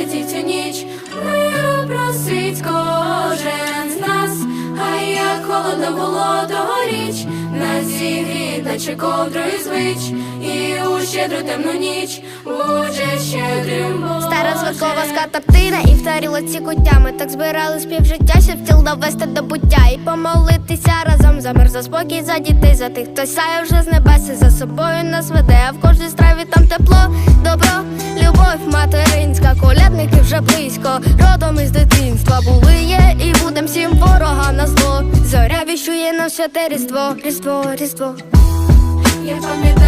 світить цю ніч, миру просить кожен з нас, а як холодно було тогоріч, нас зігріє, наче ковдрою звич, і у щедру темну ніч буде щедрим Бог. Стара звиткова скатертина і в тарілоці кутями Так збирали співжиття, щоб втіл довести до буття. І помолитися разом за мир, за спокій, за дітей, за тих, хто сяє вже з небес і за собою нас веде, а в кожній страві материнська, колядники вже близько, родом із дитинства були, є і будем всім ворога на зло. Зоря віщує нам святе різдво, різдво, різдво. Я пам'ятаю,